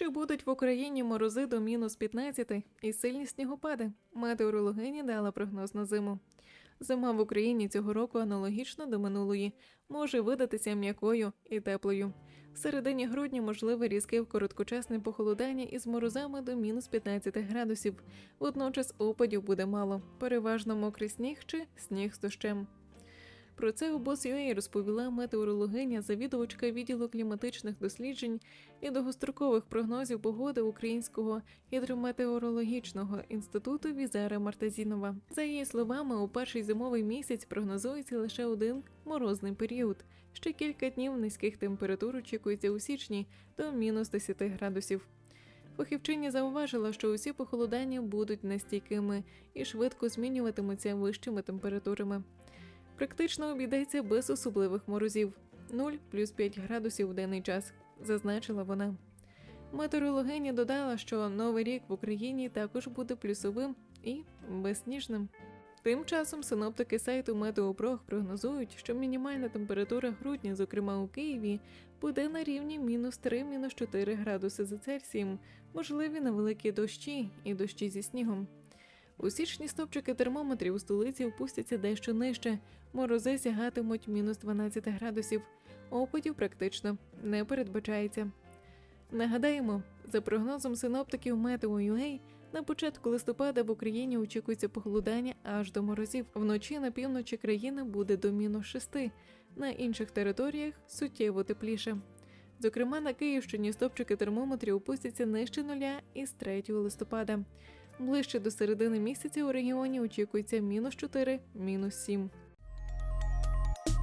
Чи будуть в Україні морози до мінус 15 і сильні снігопади? Метеорологиня дала прогноз на зиму. Зима в Україні цього року аналогічно до минулої, може видатися м'якою і теплою. В середині грудня можливе різке короткочасне похолодання із морозами до мінус 15 градусів. Водночас опадів буде мало, переважно мокрий сніг чи сніг з дощем. Про це у Бос.UA розповіла метеорологиня, завідувачка відділу кліматичних досліджень і довгострокових прогнозів погоди Українського гідрометеорологічного інституту Візера Мартазінова. За її словами, у перший зимовий місяць прогнозується лише один морозний період. Ще кілька днів низьких температур очікується у січні до мінус 10 градусів. Фахівчиня зауважила, що усі похолодання будуть нестійкими і швидко змінюватимуться вищими температурами. Практично обійдеться без особливих морозів 0 плюс 5 градусів в денний час, зазначила вона. Метеорологиня додала, що новий рік в Україні також буде плюсовим і безсніжним. Тим часом синоптики сайту Метеопрог прогнозують, що мінімальна температура грудня, зокрема у Києві, буде на рівні мінус 3-4 градуси за Цельсієм, можливі невеликі дощі і дощі зі снігом. У січні стопчики термометрів у столиці опустяться дещо нижче, морози сягатимуть мінус 12 градусів, опадів практично не передбачається. Нагадаємо, за прогнозом синоптиків Meteo.ua, на початку листопада в Україні очікується похолодання аж до морозів. Вночі на півночі країни буде до мінус 6, на інших територіях суттєво тепліше. Зокрема, на Київщині стопчики термометрів опустяться нижче нуля із 3 листопада. Ближче до середини місяця у регіоні очікується мінус 4, мінус 7.